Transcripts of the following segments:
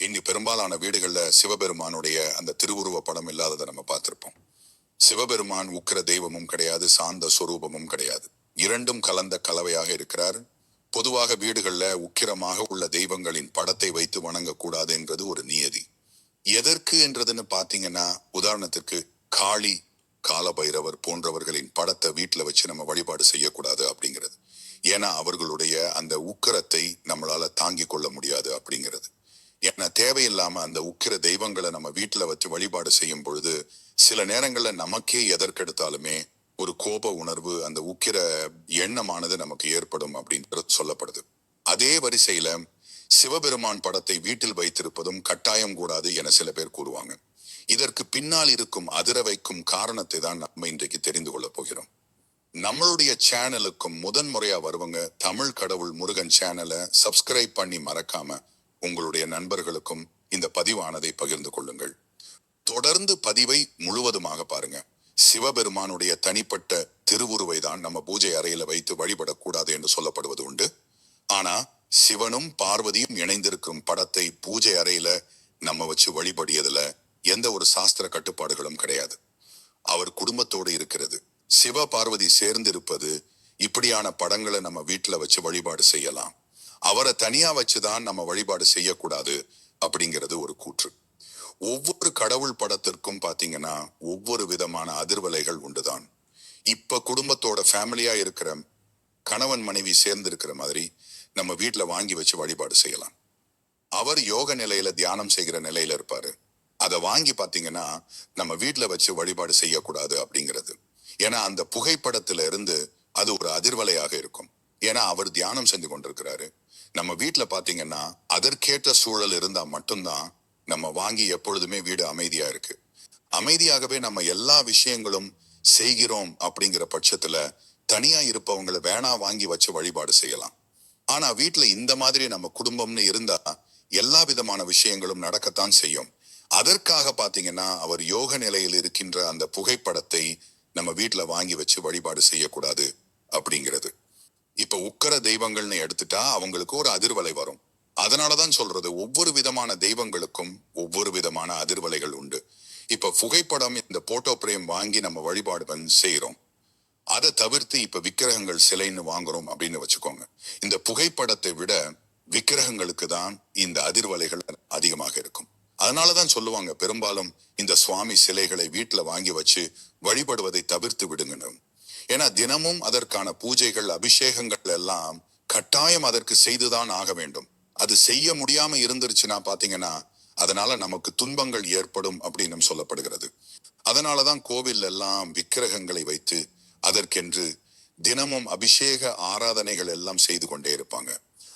இனி பெரும்பாலான வீடுகளில் சிவபெருமானுடைய அந்த திருவுருவ படம் இல்லாததை நம்ம பார்த்துருப்போம். சிவபெருமான் உக்கிர தெய்வமும் கிடையாது சாந்த சுரூபமும் கிடையாது. இரண்டும் கலந்த கலவையாக இருக்கிறார். பொதுவாக வீடுகளில் உக்கிரமாக உள்ள தெய்வங்களின் படத்தை வைத்து வணங்கக்கூடாது என்றது ஒரு நியதி. எதற்கு என்றதுன்னு பார்த்தீங்கன்னா உதாரணத்திற்கு காளி காலபைரவர் போன்றவர்களின் படத்தை வீட்டில் வச்சு நம்ம வழிபாடு செய்யக்கூடாது அப்படிங்கிறது. ஏன்னா அவர்களுடைய அந்த உக்கிரத்தை நம்மளால தாங்கிக் கொள்ள முடியாது அப்படிங்கிறது. ஏன்னா தேவையில்லாம அந்த உக்கிர தெய்வங்களை நம்ம வீட்டுல வச்சு வழிபாடு செய்யும் பொழுது சில நேரங்கள்ல நமக்கே எதற்கெடுத்தாலுமே ஒரு கோப உணர்வு அந்த உக்கிர எண்ணமானது நமக்கு ஏற்படும் அப்படின்றது சொல்லப்படுது. அதே வரிசையில சிவபெருமான் படத்தை வீட்டில் வைத்திருப்பதும் கட்டாயம் கூடாது என சில பேர் கூறுவாங்க. இதற்கு பின்னால் இருக்கும் அதிர வைக்கும் காரணத்தை தான் நம்ம இன்றைக்கு தெரிந்து கொள்ளப் போகிறோம். நம்மளுடைய சேனலுக்கும் முதன் முறையா வருவங்க தமிழ் கடவுள் முருகன் சேனலை சப்ஸ்கிரைப் பண்ணி மறக்காம உங்களுடைய நண்பர்களுக்கும் இந்த பதிவானதை பகிர்ந்து கொள்ளுங்கள். தொடர்ந்து பதிவை முழுவதுமாக பாருங்க. சிவபெருமானுடைய தனிப்பட்ட திருவுருவை தான் நம்ம பூஜை அறையில வைத்து வழிபடக்கூடாது என்று சொல்லப்படுவது உண்டு. ஆனா சிவனும் பார்வதியும் இணைந்திருக்கும் படத்தை பூஜை அறையில நம்ம வச்சு வழிபடியதுல எந்த ஒரு சாஸ்திர கட்டுப்பாடுகளும் கிடையாது. அவர் குடும்பத்தோடு இருக்கிறது. சிவ பார்வதி சேர்ந்திருப்பது இப்படியான படங்களை நம்ம வீட்டுல வச்சு வழிபாடு செய்யலாம். அவரை தனியா வச்சுதான் நம்ம வழிபாடு செய்யக்கூடாது அப்படிங்கிறது ஒரு கூற்று. ஒவ்வொரு கடவுள் படத்திற்கும் பாத்தீங்கன்னா ஒவ்வொரு விதமான அதிர்வலைகள் உண்டுதான். இப்ப குடும்பத்தோட ஃபேமிலியா இருக்கிற கணவன் மனைவி சேர்ந்து இருக்கிற மாதிரி நம்ம வீட்டுல வாங்கி வச்சு வழிபாடு செய்யலாம். அவர் யோக நிலையில தியானம் செய்கிற நிலையில இருப்பாரு. அதை வாங்கி பாத்தீங்கன்னா நம்ம வீட்டுல வச்சு வழிபாடு செய்யக்கூடாது அப்படிங்கிறது. ஏன்னா அந்த புகைப்படத்துல இருந்து அது ஒரு அதிர்வலையாக இருக்கும். ஏன்னா அவர் தியானம் செஞ்சு கொண்டிருக்கிறாரு. நம்ம வீட்டுல பாத்தீங்கன்னா அதற்கேற்ற சூழல் இருந்தா மட்டும்தான் நம்ம வாங்கி எப்பொழுதுமே வீடு அமைதியா இருக்கு. அமைதியாகவே நம்ம எல்லா விஷயங்களும் செய்கிறோம் அப்படிங்கிற பட்சத்துல தனியா இருப்பவங்களை வேணா வாங்கி வச்சு வழிபாடு செய்யலாம். ஆனா வீட்டுல இந்த மாதிரி நம்ம குடும்பம்னு இருந்தா எல்லா விதமான விஷயங்களும் நடக்கத்தான் செய்யும். அதற்காக பாத்தீங்கன்னா அவர் யோக நிலையில் இருக்கின்ற அந்த புகைப்படத்தை நம்ம வீட்டுல வாங்கி வச்சு வழிபாடு செய்யக்கூடாது அப்படிங்கிறது. இப்ப உக்கர தெய்வங்கள்னு எடுத்துட்டா அவங்களுக்கு ஒரு அதிர்வலை வரும். அதனாலதான் சொல்றது ஒவ்வொரு விதமான தெய்வங்களுக்கும் ஒவ்வொரு விதமான அதிர்வலைகள் உண்டு. இப்ப புகைப்படம் இந்த போட்டோ பிரேம் வாங்கி நம்ம வழிபாடு செய்யறோம் அதை தவிர்த்து இப்ப விக்கிரகங்கள் சிலைன்னு வாங்குறோம் அப்படின்னு வச்சுக்கோங்க. இந்த புகைப்படத்தை விட விக்கிரகங்களுக்கு தான் இந்த அதிர்வலைகள் அதிகமாக இருக்கும். அதனாலதான் சொல்லுவாங்க பெரும்பாலும் இந்த சுவாமி சிலைகளை வீட்டுல வாங்கி வச்சு வழிபடுவதை தவிர்த்து விடுங்கன்னு. ஏன்னா தினமும் அதற்கான பூஜைகள் அபிஷேகங்கள் எல்லாம் கட்டாயம் அதற்கு செய்துதான் ஆக வேண்டும். அது செய்ய முடியாம இருந்துருச்சுன்னா பாத்தீங்கன்னா அதனால நமக்கு துன்பங்கள் ஏற்படும் அப்படின்னு சொல்லப்படுகிறது. அதனாலதான் கோவில் எல்லாம் விக்கிரகங்களை வைத்து அதற்கென்று தினமும் அபிஷேக ஆராதனைகள் எல்லாம் செய்து கொண்டே இருப்பாங்க.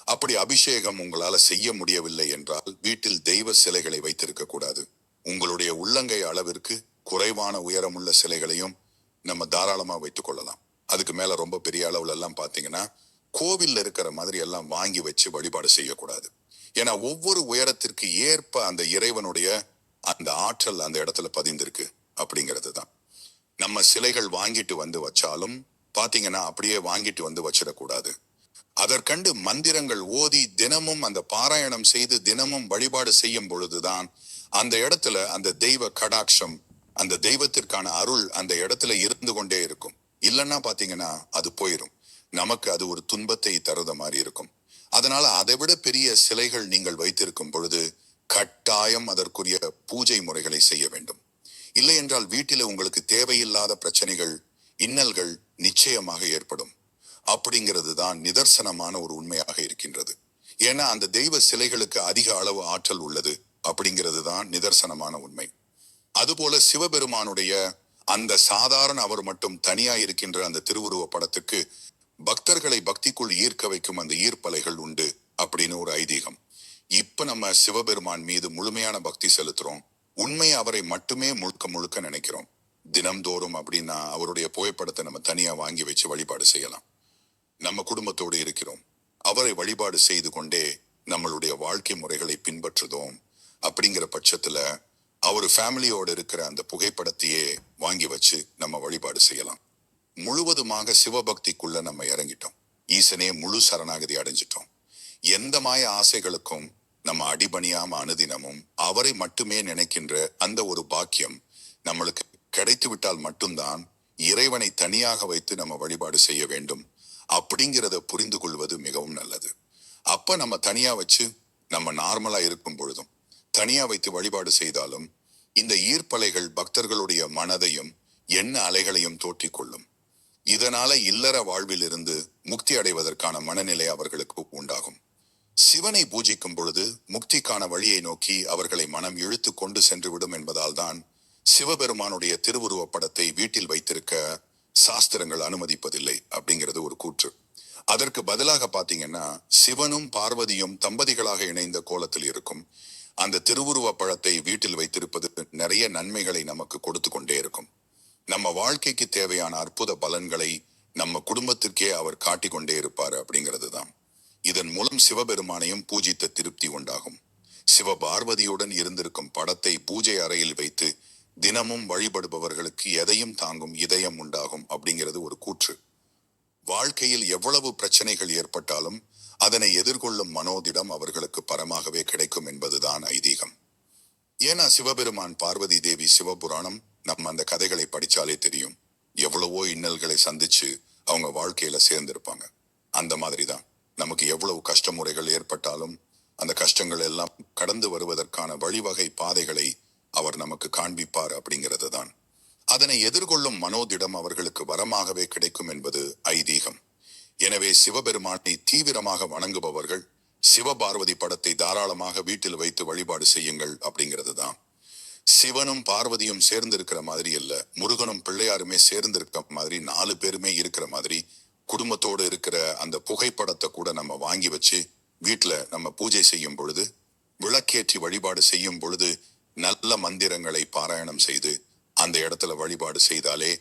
அப்படி அபிஷேகம் உங்களால செய்ய முடியவில்லை என்றால் வீட்டில் தெய்வ சிலைகளை வைத்திருக்க கூடாது. உங்களுடைய உள்ளங்கை அளவிற்கு குறைவான உயரமுள்ள சிலைகளையும் நம்ம தாராளமா வைத்துக் கொள்ளலாம். அதுக்கு மேல ரொம்ப பெரிய அளவுல எல்லாம் பாத்தீங்கன்னா கோவில்ல இருக்கிற மாதிரி எல்லாம் வாங்கி வச்சு வழிபாடு செய்யக்கூடாது. ஏன்னா ஒவ்வொரு உயரத்திற்கு ஏற்ப அந்த இறைவனுடைய அந்த ஆற்றல் அந்த இடத்துல பதிந்திருக்கு அப்படிங்கிறது தான். நம்ம சிலைகள் வாங்கிட்டு வந்து வச்சாலும் பாத்தீங்கன்னா அப்படியே வாங்கிட்டு வந்து வச்சிடக்கூடாது. அதற்கண்டு மந்திரங்கள் ஓதி தினமும் அந்த பாராயணம் செய்து தினமும் வழிபாடு செய்யும் பொழுதுதான் அந்த இடத்துல அந்த தெய்வ கடாட்சம் அந்த தெய்வத்திற்கான அருள் அந்த இடத்துல இருந்து கொண்டே இருக்கும். இல்லைன்னா பாத்தீங்கன்னா அது போயிடும் நமக்கு அது ஒரு துன்பத்தை தருத மாதிரி இருக்கும். அதனால அதை விட பெரிய சிலைகள் நீங்கள் வைத்திருக்கும் பொழுது கட்டாயம் அதற்குரிய பூஜை முறைகளை செய்ய வேண்டும். இல்லை என்றால் வீட்டில உங்களுக்கு தேவையில்லாத பிரச்சனைகள் இன்னல்கள் நிச்சயமாக ஏற்படும். அப்படிங்கிறது தான் நிதர்சனமான ஒரு உண்மையாக இருக்கின்றது. ஏன்னா அந்த தெய்வ சிலைகளுக்கு அதிக அளவு ஆற்றல் உள்ளது. அப்படிங்கிறது தான் நிதர்சனமான உண்மை. அதுபோல சிவபெருமானுடைய அந்த சாதாரண அவர் மட்டும் தனியா இருக்கின்ற அந்த திருவுருவ படத்துக்கு பக்தர்களை பக்திக்குள் ஈர்க்க வைக்கும் அந்த ஈர்ப்பலைகள் உண்டு அப்படின்னு ஒரு ஐதீகம். இப்ப நம்ம சிவபெருமான் மீது முழுமையான பக்தி செலுத்துறோம். உண்மை அவரை மட்டுமே முழுக்க முழுக்க நினைக்கிறோம். தினம்தோறும் அப்படின்னா அவருடைய புகைப்படத்தை நம்ம தனியா வாங்கி வச்சு வழிபாடு செய்யலாம். நம்ம குடும்பத்தோடு இருக்கிறோம். அவரை வழிபாடு செய்து கொண்டே நம்மளுடைய வாழ்க்கை முறைகளை பின்பற்றுதோம். அப்படிங்கிற பட்சத்துல அவர் ஃபேமிலியோடு இருக்கிற அந்த புகைப்படத்தையே வாங்கி வச்சு நம்ம வழிபாடு செய்யலாம். முழுவதுமாக சிவபக்திக்குள்ள நம்ம இறங்கிட்டோம். ஈசனே முழு சரணாகதி அடைஞ்சிட்டோம். எந்த மாய ஆசைகளுக்கும் நம்ம அடிபணியாம அனுதினமும் அவரை மட்டுமே நினைக்கின்ற அந்த ஒரு பாக்கியம் நம்மளுக்கு கிடைத்து விட்டால் மட்டும்தான் இறைவனை தனியாக வைத்து நம்ம வழிபாடு செய்ய வேண்டும் அப்படிங்கிறத புரிந்து கொள்வது மிகவும் நல்லது. அப்ப நம்ம தனியா வச்சு நம்ம நார்மலா இருக்கும் பொழுதும் தனியா வைத்து வழிபாடு செய்தாலும் இந்த ஈர்ப்பலைகள் பக்தர்களுடைய மனதையும் எண்ண அலைகளையும் தோற்றிக்கொள்ளும். இதனால இல்லற வாழ்விலிருந்து முக்தி அடைவதற்கான மனநிலை அவர்களுக்கு உண்டாகும். சிவனை பூஜிக்கும் பொழுது முக்திக்கான வழியை நோக்கி அவர்களை மனம் இழுத்து கொண்டு சென்றுவிடும் என்பதால் தான் சிவபெருமானுடைய திருவுருவப் படத்தை வீட்டில் வைத்திருக்க சாஸ்திரங்கள் அனுமதிப்பதில்லை அப்படிங்கிறது ஒரு கூற்று. அதற்கு பதிலாக பாத்தீங்கன்னா சிவனும் பார்வதியும் தம்பதிகளாக இணைந்த கோலத்தில் இருக்கும் அந்த திருவுருவப் பழத்தை வீட்டில் வைத்திருப்பது நிறைய நன்மைகளை நமக்கு கொடுத்து கொண்டே இருக்கும். நம்ம வாழ்க்கைக்கு தேவையான அற்புத பலன்களை நம்ம குடும்பத்திற்கே அவர் காட்டிக் கொண்டே இருப்பார் அப்படிங்கிறது தான் இதன் மூலம் சிவபெருமானையும் பூஜித்த திருப்தி உண்டாகும். சிவபார்வதியுடன் இருந்திருக்கும் படத்தை பூஜை அறையில் வைத்து தினமும் வழிபடுபவர்களுக்கு எதையும் தாங்கும் இதயம் உண்டாகும் அப்படிங்கிறது ஒரு கூற்று. வாழ்க்கையில் எவ்வளவு பிரச்சனைகள் ஏற்பட்டாலும் அதனை எதிர்கொள்ளும் மனோதிடம் அவர்களுக்கு பரமாகவே கிடைக்கும் என்பதுதான் ஐதீகம். ஏன்னா சிவபெருமான் பார்வதி தேவி சிவபுராணம் நம்ம அந்த கதைகளை படிச்சாலே தெரியும். எவ்வளவோ இன்னல்களை சந்திச்சு அவங்க வாழ்க்கையில சேர்ந்திருப்பாங்க. அந்த மாதிரி தான் நமக்கு எவ்வளவு கஷ்டமுறைகள் ஏற்பட்டாலும் அந்த கஷ்டங்கள் எல்லாம் கடந்து வருவதற்கான வழிவகை பாதைகளை அவர் நமக்கு காண்பிப்பார் அப்படிங்கிறது தான் அதனை எதிர்கொள்ளும் மனோதிடம் அவர்களுக்கு வரமாகவே கிடைக்கும் என்பது ஐதீகம். எனவே சிவபெருமானை தீவிரமாக வணங்குபவர்கள் சிவபார்வதி படத்தை தாராளமாக வீட்டில் வைத்து வழிபாடு செய்யுங்கள் அப்படிங்கிறது தான். சிவனும் பார்வதியும் சேர்ந்து இருக்கிற மாதிரி இல்ல முருகனும் பிள்ளையாருமே சேர்ந்து இருக்க மாதிரி நாலு பேருமே இருக்கிற மாதிரி குடும்பத்தோடு இருக்கிற அந்த புகைப்படத்தை கூட நம்ம வாங்கி வச்சு வீட்டுல நம்ம பூஜை செய்யும் பொழுது விளக்கேற்றி வழிபாடு செய்யும் பொழுது நல்ல மந்திரங்களை பாராயணம் செய்து அந்த இடத்துல வழிபாடு செய்தாலே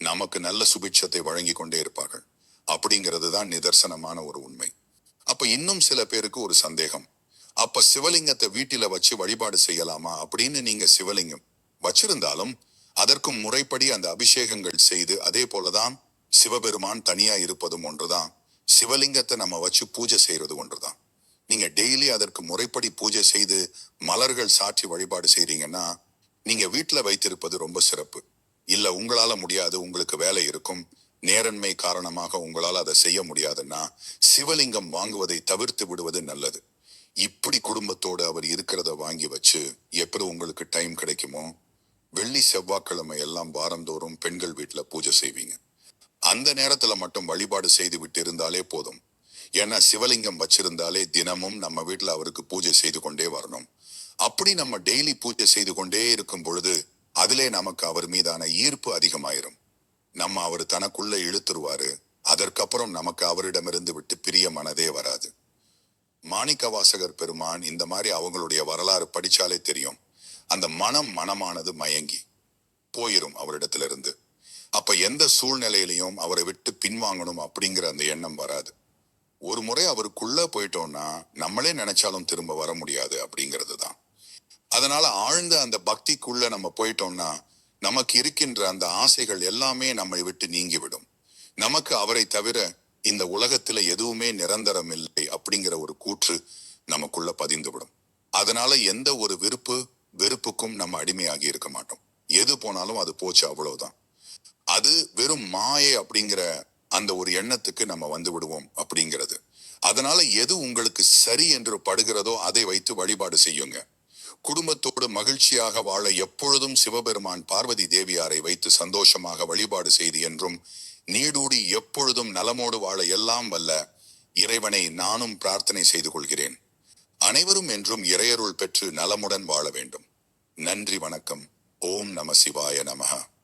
நமக்கு நல்ல சுபிட்சத்தை வழங்கி கொண்டே இருப்பார்கள். அப்படிங்கிறது தான் நிதர்சனமான ஒரு உண்மை. அப்ப இன்னும் சில பேருக்கு ஒரு சந்தேகம். அப்ப சிவலிங்கத்தை வீட்டில வச்சு வழிபாடு செய்யலாமா அப்படின்னு நீங்க சிவலிங்கம் வச்சிருந்தாலும் அதற்கும் முறைப்படி அந்த அபிஷேகங்கள் செய்து அதே போலதான் சிவபெருமான் தனியா இருப்பதும் ஒன்றுதான். சிவலிங்கத்தை நம்ம வச்சு பூஜை செய்யறது ஒன்றுதான். நீங்க டெய்லி அதற்கு முறைப்படி பூஜை செய்து மலர்கள் சாற்றி வழிபாடு செய்றீங்கன்னா நீங்க வீட்டுல வைத்திருப்பது ரொம்ப சிறப்பு. இல்ல உங்களால முடியாது உங்களுக்கு வேலை இருக்கும். நேரன்மை காரணமாக உங்களால் அதை செய்ய முடியாதுன்னா சிவலிங்கம் வாங்குவதை தவிர்த்து விடுவது நல்லது. இப்படி குடும்பத்தோடு அவர் இருக்கிறத வாங்கி வச்சு எப்படி உங்களுக்கு டைம் கிடைக்குமோ? வெள்ளி செவ்வாய்க்கிழமை எல்லாம் வாரந்தோறும் பெண்கள் வீட்டில் பூஜை செய்வீங்க. அந்த நேரத்துல மட்டும் வழிபாடு செய்து விட்டு இருந்தாலே போதும். ஏன்னா சிவலிங்கம் வச்சிருந்தாலே தினமும் நம்ம வீட்டுல அவருக்கு பூஜை செய்து கொண்டே வரணும். அப்படி நம்ம டெய்லி பூஜை செய்து கொண்டே இருக்கும் பொழுது அதிலே நமக்கு அவர் மீதான ஈர்ப்பு அதிகமாயிரும். நம்ம அவர் தனக்குள்ள இழுத்துருவாரு. அதற்கப்புறம் நமக்கு அவரிடமிருந்து விட்டு பிரிய மனதே வராது. மாணிக்க வாசகர் பெருமான் இந்த மாதிரி அவங்களுடைய வரலாறு படிச்சாலே தெரியும். அந்த மனம் மனமானது மயங்கி போயிரும் அவரிடத்திலிருந்து. அப்ப எந்த சூழ்நிலையிலையும் அவரை விட்டு பின்வாங்கணும் அப்படிங்கிற அந்த எண்ணம் வராது. ஒரு முறை அவருக்குள்ள போயிட்டோம்னா நம்மளே நினைச்சாலும் திரும்ப வர முடியாது அப்படிங்கிறது தான் அதனால ஆழ்ந்த அந்த பக்திக்குள்ள நம்ம போயிட்டோம்னா நமக்கு இருக்கின்ற அந்த ஆசைகள் எல்லாமே நம்மை விட்டு நீங்கிவிடும். நமக்கு அவரை தவிர இந்த உலகத்துல எதுவுமே நிரந்தரம் இல்லை அப்படிங்கிற ஒரு கூற்று நமக்குள்ள பதிந்துவிடும். அதனால எந்த ஒரு விருப்பு வெறுப்புக்கும் நம்ம அடிமையாகி இருக்க மாட்டோம். எது போனாலும் அது போச்சு அவ்வளவுதான். அது வெறும் மாயை அப்படிங்கிற அந்த ஒரு எண்ணத்துக்கு நம்ம வந்து விடுவோம் அப்படிங்கிறது. அதனால எது உங்களுக்கு சரி என்று படுகிறதோ அதை வைத்து வழிபாடு செய்யுங்க. குடும்பத்தோடு மகிழ்ச்சியாக வாழ எப்பொழுதும் சிவபெருமான் பார்வதி தேவியாரை வைத்து சந்தோஷமாக வழிபாடு செய்து என்றும் நீடூடி எப்பொழுதும் நலமோடு வாழ எல்லாம் வல்ல இறைவனை நானும் பிரார்த்தனை செய்து கொள்கிறேன். அனைவரும் என்றும் இறையருள் பெற்று நலமுடன் வாழ வேண்டும். நன்றி வணக்கம். ஓம் நம சிவாய நமஹ.